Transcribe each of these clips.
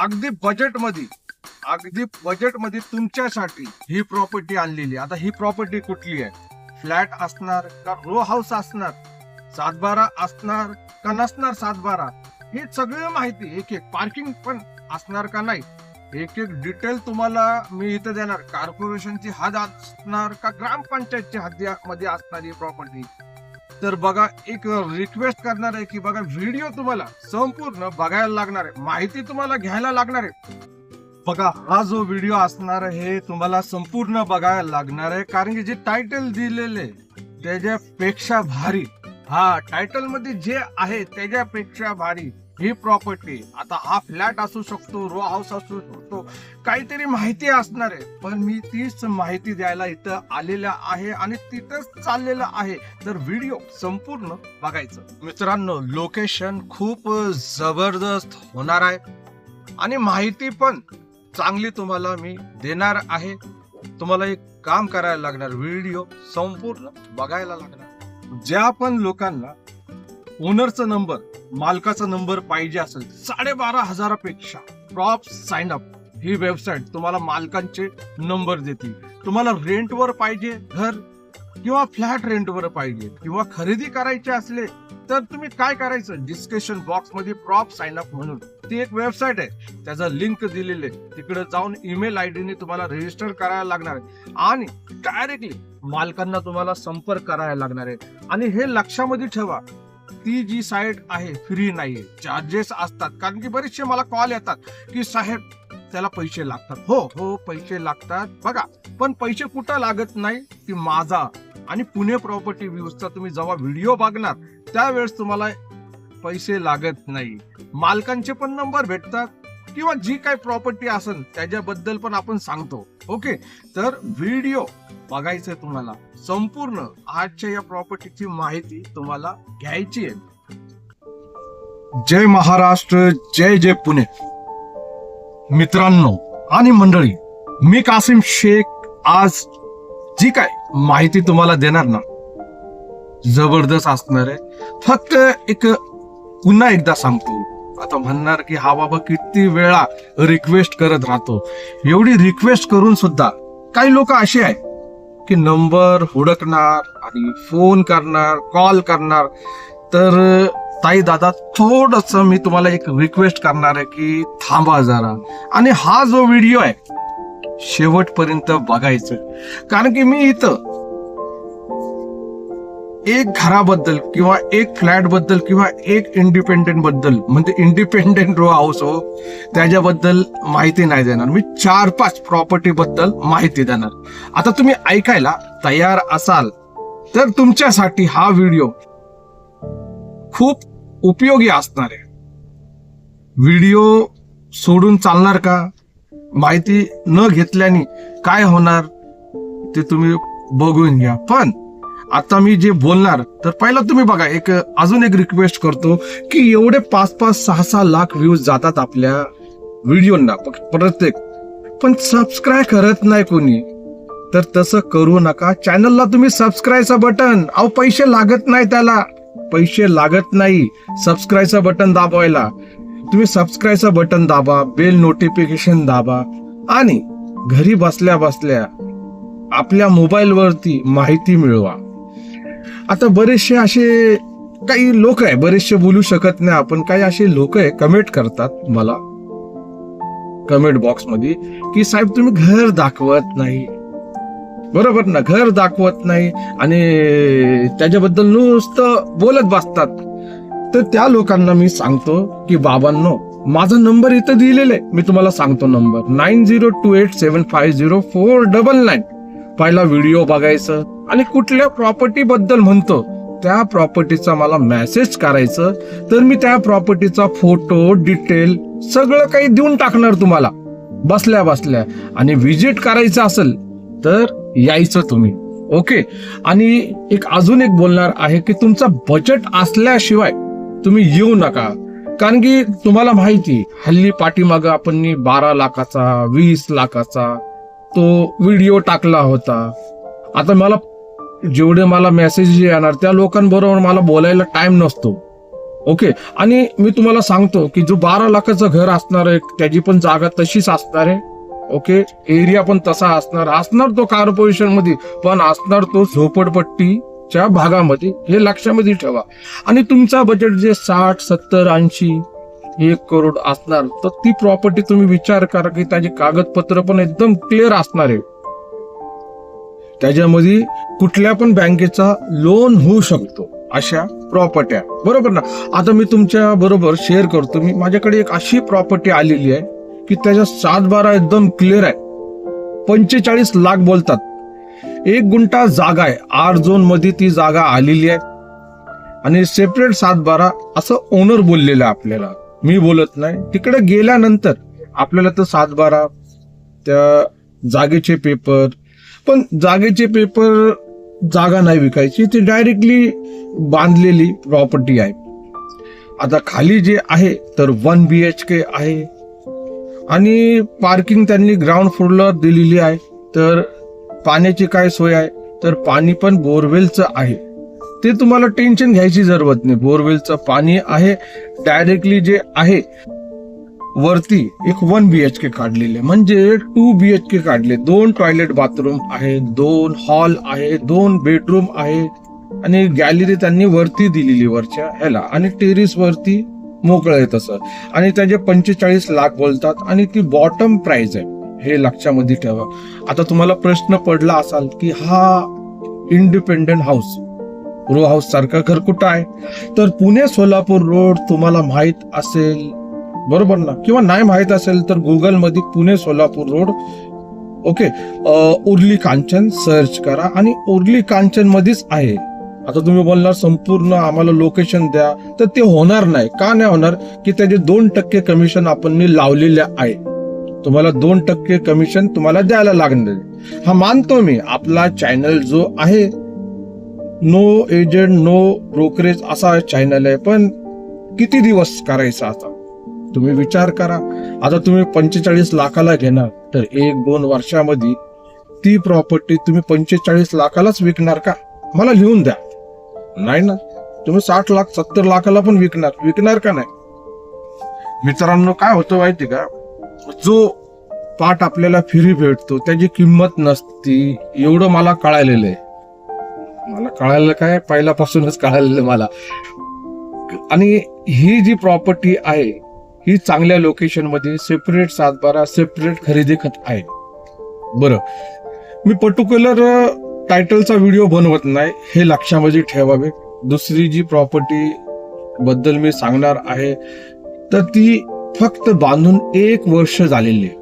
अगदी बजेटमध्ये अगदी बजेटमध्ये तुमच्यासाठी ही प्रॉपर्टी आणलेली आहे. आता ही प्रॉपर्टी कुठली आहे? फ्लॅट असणार का रो हाऊस असणार? सातबारा असणार का नसणार सातबारा? ही सगळी माहिती एक एक पार्किंग पण असणार का नाही? एक एक डिटेल तुम्हाला मी इथं देणार. कॉर्पोरेशनची हद असणार का ग्रामपंचायतची हद्दीमध्ये असणारी प्रॉपर्टी तर बघा एक रिक्वेस्ट करणार आहे की बघा व्हिडिओ तुम्हाला संपूर्ण बघायला लागणार आहे. माहिती तुम्हाला घ्यायला लागणार आहे. बघा हा जो व्हिडिओ असणार आहे तुम्हाला संपूर्ण बघायला लागणार आहे. कारण की जे टायटल दिलेले त्याच्यापेक्षा भारी. हा टायटलमध्ये जे आहे त्याच्यापेक्षा भारी. ही प्रॉपर्टी आता हा फ्लॅट असू शकतो रो हाऊस असू शकतो काहीतरी माहिती असणार आहे. पण मी तीच माहिती द्यायला इथं आलेल्या आहे आणि तिथंच चाललेलं आहे. तर व्हिडिओ संपूर्ण बघायचं. मित्रांनो लोकेशन खूप जबरदस्त होणार आहे. आणि माहिती पण चांगली तुम्हाला मी देणार आहे. तुम्हाला एक काम करायला लागणार. व्हिडिओ संपूर्ण बघायला लागणार. ज्या पण लोकांना ओनरचा नंबर मालकाचा नंबर पाहिजे असेल साडेबारा हजारापेक्षा. प्रॉप साइन अप ही वेबसाईट तुम्हाला मालकांचे नंबर देतील. तुम्हाला रेंटवर पाहिजे घर किंवा फ्लॅट रेंटवर पाहिजे किंवा खरेदी करायचे असले तर तुम्ही काय करायचं? डिस्कशन बॉक्समध्ये प्रॉप साइन अप म्हणून. ती एक वेबसाईट आहे. त्याचा लिंक दिलेले तिकडे जाऊन ईमेल आय डीने तुम्हाला रजिस्टर करायला लागणार आहे. आणि डायरेक्टली मालकांना तुम्हाला संपर्क करायला लागणार आहे. आणि हे लक्षामध्ये ठेवा. ती जी साईट आहे फ्री नाहीये. चार्जेस असतात. कारण की बरेचसे मला कॉल येतात की साहेब त्याला पैसे लागतात. हो हो पैसे लागतात. बघा पण पैसे कुठं लागत नाही? की माझा. आणि पुणे प्रॉपर्टी व्ह्यूजचा तुम्ही जेव्हा व्हिडिओ बघणार त्यावेळेस तुम्हाला पैसे लागत नाही. मालकांचे पण नंबर भेटतात. किंवा जी काही प्रॉपर्टी असेल त्याच्याबद्दल पण आपण सांगतो. ओके? तर व्हिडिओ बघायचं तुम्हाला. संपूर्ण आजच्या या प्रॉपर्टीची माहिती तुम्हाला घ्यायची आहे. जय महाराष्ट्र जय जय पुणे. मित्रांनो आणि मंडळी मी कासिम शेख आज जी काय माहिती तुम्हाला देणार ना जबरदस्त असणार आहे. फक्त एक पुन्हा एकदा सांगतो. आता म्हणणार की हा बाबा किती वेळा रिक्वेस्ट करत राहतो. एवढी रिक्वेस्ट करून सुद्धा काही लोक असे आहे की नंबर हुडकणार आणि फोन करणार कॉल करणार. तर ताई दादा थोडस मी तुम्हाला एक रिक्वेस्ट करणार आहे की थांबा जरा. आणि हा जो व्हिडिओ आहे शेवटपर्यंत बघायचं. कारण की मी इथं एक घराबद्दल किंवा एक फ्लॅटबद्दल किंवा एक इंडिपेंडेंटबद्दल म्हणजे इंडिपेंडेंट रो हाऊस हो त्याच्याबद्दल माहिती नाही देणार. मी चार पाच प्रॉपर्टी बद्दल माहिती देणार. आता तुम्ही ऐकायला तयार असाल तर तुमच्यासाठी हा व्हिडिओ खूप उपयोगी असणार आहे. व्हिडिओ सोडून चालणार का? माहिती न घेतल्याने काय होणार ते तुम्ही बघून घ्या. पण आता मी जे बोलणार तर पहिला तुम्ही बघा एक अजून एक रिक्वेस्ट करतो की एवढे पाच पाच सहा सहा लाख व्ह्यूज जातात आपल्या व्हिडिओना प्रत्येक. पण सबस्क्राईब करत नाही कोणी. तर तसं करू नका. चॅनलला तुम्ही सबस्क्राईबचं बटन अहो पैसे लागत नाही त्याला. पैसे लागत नाही. सबस्क्राईबचं बटन दाबवायला. तुम्ही सबस्क्राईबचं बटन दाबा बेल नोटिफिकेशन दाबा. आणि घरी बसल्या बसल्या आपल्या मोबाईलवरती माहिती मिळवा. आता बरेचसे असे काही लोक आहे बरेचसे बोलू शकत नाही आपण. काही असे लोक आहे कमेंट करतात मला. कमेंट बॉक्समध्ये की साहेब तुम्ही घर दाखवत नाही. बरोबर ना घर दाखवत नाही आणि त्याच्याबद्दल नुसतं बोलत बसतात. तर त्या लोकांना मी सांगतो की बाबांनो माझा नंबर इथं दिलेला आहे. मी तुम्हाला सांगतो number. Nine zero two eight seven five zero four double nine. पहिला व्हिडिओ बघायचं आणि कुठल्या प्रॉपर्टीबद्दल म्हणतो त्या प्रॉपर्टीचा मला मेसेज करायचं तर मी त्या प्रॉपर्टीचा फोटो डिटेल सगळं काही देऊन टाकणार तुम्हाला. बसल्या बसल्या. आणि व्हिजिट करायचं असेल तर यायचं तुम्ही. ओके आणि एक अजून एक बोलणार आहे की तुमचा बजेट असल्याशिवाय तुम्ही येऊ नका. कारण की तुम्हाला माहिती हल्ली पाठीमाग आपण बारा लाखाचा वीस लाखाचा तो व्हिडिओ टाकला होता. आता मला जेवढे मला मेसेज येणार त्या लोकांबरोबर मला बोलायला टाइम नसतो. ओके आणि मी तुम्हाला सांगतो की जो बारा लाखाचं घर असणार आहे त्याची पण जागा तशीच असणार आहे. ओके एरिया पण तसा असणार. असणार तो कॉर्पोरेशनमध्ये पण असणार तो झोपडपट्टीच्या भागामध्ये. हे लक्षामध्ये ठेवा. आणि तुमचा बजेट जे साठ सत्तर ऐंशी एक करोड असणार तर ती प्रॉपर्टी तुम्ही विचार करा की त्याचे कागदपत्र पण एकदम क्लिअर असणार आहे. त्याच्यामध्ये कुठल्या पण बँकेचा लोन होऊ शकतो अशा प्रॉपर्ट्या बरोबर ना? आता मी तुमच्या बरोबर शेअर करतो. मी माझ्याकडे एक अशी प्रॉपर्टी आलेली आहे की त्याच्या सात बारा एकदम क्लिअर आहे. पंचेचाळीस लाख बोलतात. एक गुंठा जागा आहे. आर झोनमध्ये ती जागा आलेली आहे. आणि सेपरेट सात बारा असं ओनर बोललेलं आहे आपल्याला. मी बोलत नाही. तिकडे गेल्यानंतर आपल्याला तर सात बारा त्या जागेचे पेपर पण जागेचे पेपर जागा नाही विकायची ती डायरेक्टली बांधलेली प्रॉपर्टी आहे. आता खाली जे आहे तर वन बी एच के आहे. आणि पार्किंग त्यांनी ग्राउंड फ्लोअरला दिलेली आहे. तर पाण्याची काय सोय आहे? तर पाणी पण बोरवेलचं आहे. ते तुम्हाला टेन्शन घ्यायची जरूरत नाही. बोरवेलचं पाणी आहे डायरेक्टली जे आहे वरती एक वन बी एच के काढलेले म्हणजे टू बी एच के काढले. दोन टॉयलेट बाथरूम आहे दोन हॉल आहे दोन बेडरूम आहे. आणि गॅलरी त्यांनी वरती दिलेली वरच्या ह्याला. आणि टेरिस वरती मोकळं आहे तसं. आणि त्याचे पंचेचाळीस लाख बोलतात. आणि ती बॉटम प्राइस आहे. हे लक्षामध्ये ठेवा. आता तुम्हाला प्रश्न पडला असाल की हा इंडिपेंडंट हाऊस रो हाऊस सारखा घर कुठं आहे? तर पुणे सोलापूर रोड तुम्हाला माहीत असेल. बरोबर ना? किंवा नाही माहीत असेल तर गुगलमध्ये Pune Solapur road. Okay. Uruli Kanchan search करा. आणि उर्ली कांचन मध्येच आहे. आता तुम्ही बोलणार संपूर्ण आम्हाला लोकेशन द्या. तर ते होणार नाही. का नाही होणार? की त्याचे दोन टक्के कमिशन आपण लावलेले आहे. तुम्हाला दोन टक्के कमिशन तुम्हाला द्यायला लागणार हा मानतो मी. आपला चॅनल जो आहे नो एजंट नो ब्रोकरेज असा चॅनल आहे. पण किती दिवस करायचा आता? तुम्ही विचार करा. आता तुम्ही पंचेचाळीस लाखाला घेणार तर एक दोन वर्षामध्ये ती प्रॉपर्टी तुम्ही पंचेचाळीस लाखालाच विकणार का? मला लिहून द्या. नाही ना? तुम्ही साठ लाख सत्तर लाखाला पण विकणार. विकणार का नाही? मित्रांनो काय होतं माहिती का? जो पाठ आपल्याला फ्री भेटतो त्याची किंमत नसती. एवढं मला कळालेलं आहे. मला कळायला काय? पहिल्यापासूनच कळालेलं मला. आणि ही जी प्रॉपर्टी आहे ही चांगल्या लोकेशनमध्ये सेपरेट सातबारा सेपरेट खरेदी खत आहे. बरं. मी पर्टिक्युलर टायटलचा व्हिडिओ बनवत नाही. हे लक्षामध्ये ठेवावे. दुसरी जी प्रॉपर्टी बद्दल मी सांगणार आहे तर ती फक्त बांधून एक वर्ष झालेली आहे.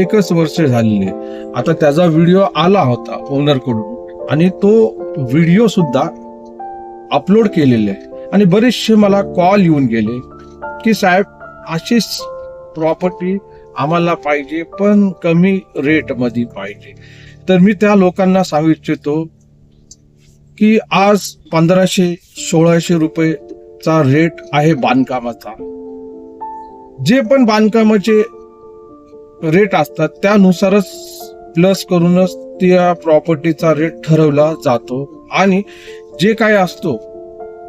एकच वर्ष झालेली आहे. आता त्याचा व्हिडिओ आला होता ओनरकडून आणि तो व्हिडिओ सुद्धा अपलोड केलेले आहे. आणि बरेचसे मला कॉल येऊन गेले की साहेब अशीच प्रॉपर्टी आम्हाला पाहिजे पण कमी रेटमध्ये पाहिजे. तर मी त्या लोकांना सांगू इच्छितो की आज पंधराशे सोळाशे रुपयेचा रेट आहे बांधकामाचा. जे पण बांधकामाचे रेट असतात त्यानुसारच प्लस करूनच त्या प्रॉपर्टीचा रेट ठरवला जातो. आणि जे काय असतो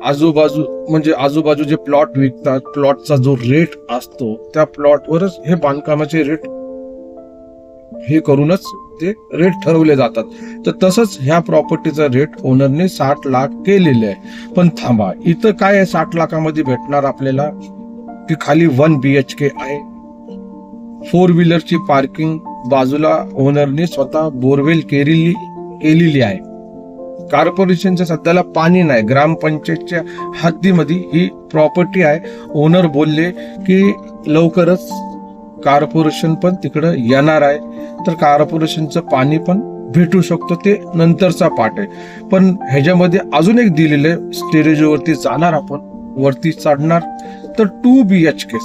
आजूबाजू म्हणजे आजूबाजू जे प्लॉट विकतात प्लॉटचा जो रेट असतो त्या प्लॉटवरच हे बांधकामाचे रेट हे करूनच ते रेट ठरवले जातात. तर तसंच ह्या प्रॉपर्टीचा रेट ओनरने साठ लाख केलेले आहे. पण थांबा इथं काय आहे साठ लाखामध्ये भेटणार आपल्याला? की खाली वन बी एच के आहे. फोर व्हीलरची पार्किंग बाजूला ओनरने स्वतः बोरवेल केलेली केलेली आहे. कॉर्पोरेशनच्या सध्याला पाणी नाही. ग्रामपंचायतच्या हद्दीमध्ये ही प्रॉपर्टी आहे. ओनर बोलले की लवकरच कॉर्पोरेशन पण तिकडं येणार आहे. तर कॉर्पोरेशनचं पाणी पण भेटू शकतो. ते नंतरचा पाठ आहे. पण ह्याच्यामध्ये अजून एक दिलेलं आहे. स्टेरेजवरती जाणार आपण. वरती चढणार. तर two B H K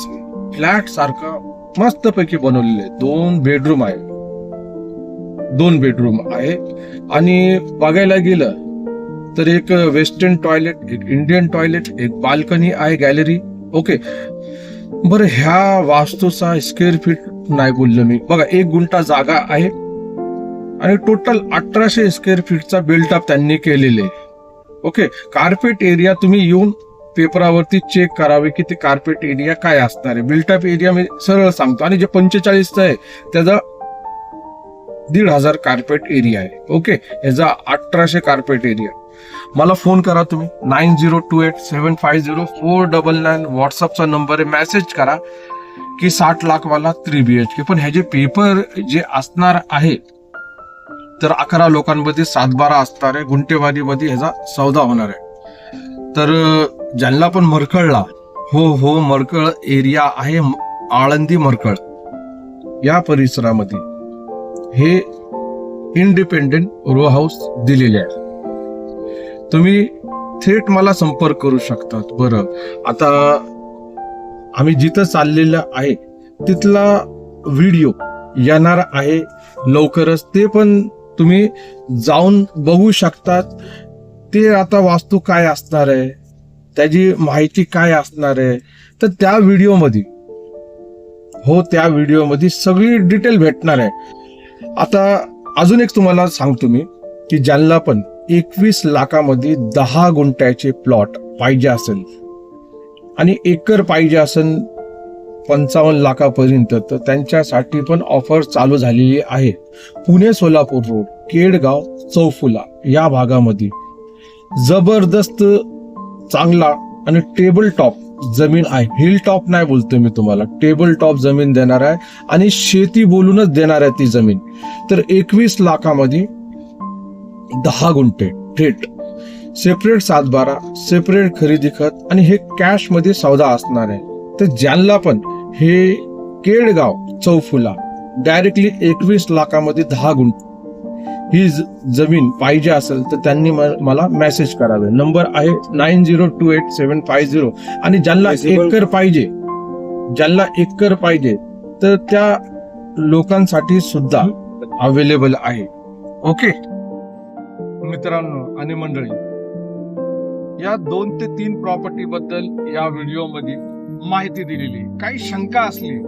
flat सारखं मस्तपैकी बनवलेलं आहे. दोन बेडरूम आहे. दोन बेडरूम आहे. आणि बघायला गेलं तर एक वेस्टर्न टॉयलेट एक इंडियन टॉयलेट एक बाल्कनी आहे गॅलरी. ओके. बरं ह्या वास्तूचा स्क्वेअर फीट नाही बोललो मी. बघा एक गुंठा जागा आहे. आणि टोटल अठराशे स्क्वेअर फीटचा बिल्टअप त्यांनी केलेले. आहे ओके. कार्पेट एरिया तुम्ही येऊन पेपरावरती चेक करावे की ते कार्पेट एरिया काय असणार आहे. बिल्टअप एरिया मी सरळ सांगतो. आणि जे पंचेचाळीसचं आहे त्याचा दीड हजार कार्पेट एरिया आहे. ओके याचा अठराशे कार्पेट एरिया मला फोन करा तुम्ही. Nine zero two eight seven five zero four double nine व्हॉट्सअपचा number आहे. मेसेज करा की साठ लाखवाला थ्री बी एच के पण ह्याचे पेपर जे असणार आहे तर अकरा लोकांमध्ये सातबारा असणार आहे. गुंटेवारीमध्ये ह्याचा सौदा होणार आहे. तर ज्यांना पण मरकळला हो हो मरकळ एरिया आहे आळंदी मरकळ या परिसरामध्ये. हे इंडिपेंडेंट रो हाऊस दिलेले आहे. तुम्ही थेट मला संपर्क करू शकतात. बरं. आता आम्ही जिथं चाललेलं आहे तिथला व्हिडिओ येणार आहे लवकरच. ते पण तुम्ही जाऊन बघू शकतात. ते आता वास्तू काय असणार आहे? त्याची माहिती काय असणार आहे? तर त्या व्हिडिओमध्ये हो त्या व्हिडिओमध्ये सगळी डिटेल भेटणार आहे. आता अजून एक तुम्हाला सांगतो मी की ज्यांना पण एकवीस लाखामध्ये दहा गुंठ्याचे प्लॉट पाहिजे असेल आणि एकर पाहिजे असेल पंचावन्न लाखापर्यंत तर त्यांच्यासाठी पण ऑफर चालू झालेली आहे. पुणे सोलापूर रोड केडगाव चौफुला या भागामध्ये जबरदस्त चांगला आणि टेबल टॉप जमीन आहे. हिल टॉप नाही बोलतोय मी तुम्हाला. टेबल टॉप जमीन देणार आहे आणि शेती बोलूनच देणार आहे ती जमीन. तर एकवीस लाखामध्ये दहा गुंठे थेट. सेपरेट सातबारा सेपरेट खरेदी खत आणि हे कॅशमध्ये सौदा असणार आहे. तर ज्यांना पण हे केडगाव चौफुला डायरेक्टली एकवीस लाखामध्ये दहा गुंठे ही जमीन पाहिजे असेल तर त्यांनी मला मेसेज करावे. नंबर आहे nine zero two eight seven five zero आणि ज्यांना एकर पाहिजे ज्यांना एकर पाहिजे तर त्या लोकांसाठी सुद्धा अवेलेबल आहे. ओके मित्रांनो आणि मंडळी या दोन ते तीन प्रॉपर्टी बद्दल या व्हिडिओमध्ये माहिती दिलेली काही शंका असली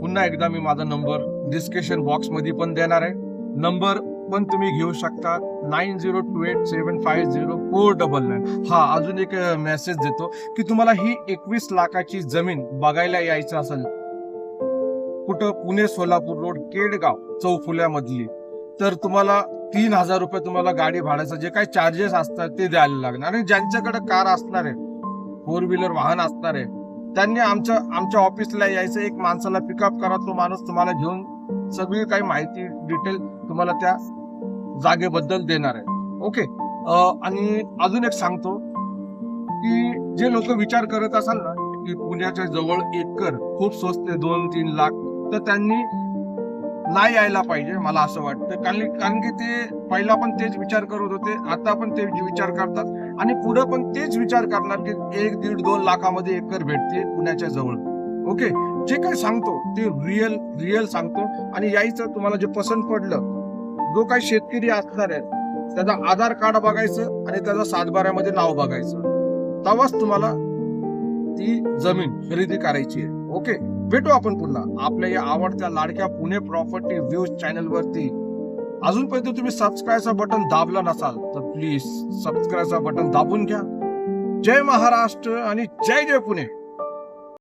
पुन्हा एकदा मी माझा नंबर डिस्क्रिप्शन बॉक्समध्ये पण देणार आहे. नंबर पण तुम्ही घेऊ शकता nine zero two eight seven five zero four double nine. हा अजून एक मेसेज देतो की तुम्हाला ही एकवीस लाखाची जमीन बघायला यायचं असेल कुठं? पुणे सोलापूर रोड केडगाव चौफुल्यामधली. तर तुम्हाला तीन हजार रुपये तुम्हाला गाडी भाड्याचं जे काही चार्जेस असतात ते द्यायला लागणार. आणि ज्यांच्याकडे कार असणार आहे फोर व्हीलर वाहन असणार आहे त्यांनी आमच्या आमच्या ऑफिसला यायचं एक माणसाला पिकअप करा तो माणूस तुम्हाला घेऊन सगळी काही माहिती डिटेल तुम्हाला त्या जागेबद्दल देणार आहे. ओके आणि अजून एक सांगतो की जे लोक विचार करत असाल ना की पुण्याच्या जवळ एकर खूप स्वस्त आहे दोन तीन लाख तर त्यांनी नाही यायला पाहिजे मला असं वाटतं. कारण कारण की ते पहिला पण तेच विचार करत होते आता पण ते विचार करतात. आणि पुढे पण तेच विचार करणार की एक दीड दोन लाखामध्ये एकर भेटते पुण्याच्या जवळ. ओके जे काही सांगतो ते रिअल रिअल सांगतो. आणि यायचं तुम्हाला जे पसंत पडलं जो काही शेतकरी असणार आहे त्याचा आधार कार्ड बघायचं आणि त्याचा सातबाऱ्यामध्ये नाव बघायचं. तेव्हाच तुम्हाला ती जमीन खरेदी करायची आहे. ओके भेटू आपण पुन्हा. आपल्या या आवडत्या लाडक्या पुणे प्रॉपर्टी व्ह्यूज चॅनल वरती. अजूनपर्यंत तुम्ही सबस्क्राईबचा बटन दाबला नसाल तर प्लीज सबस्क्राईबचा बटन दाबून घ्या. जय महाराष्ट्र आणि जय जय पुणे.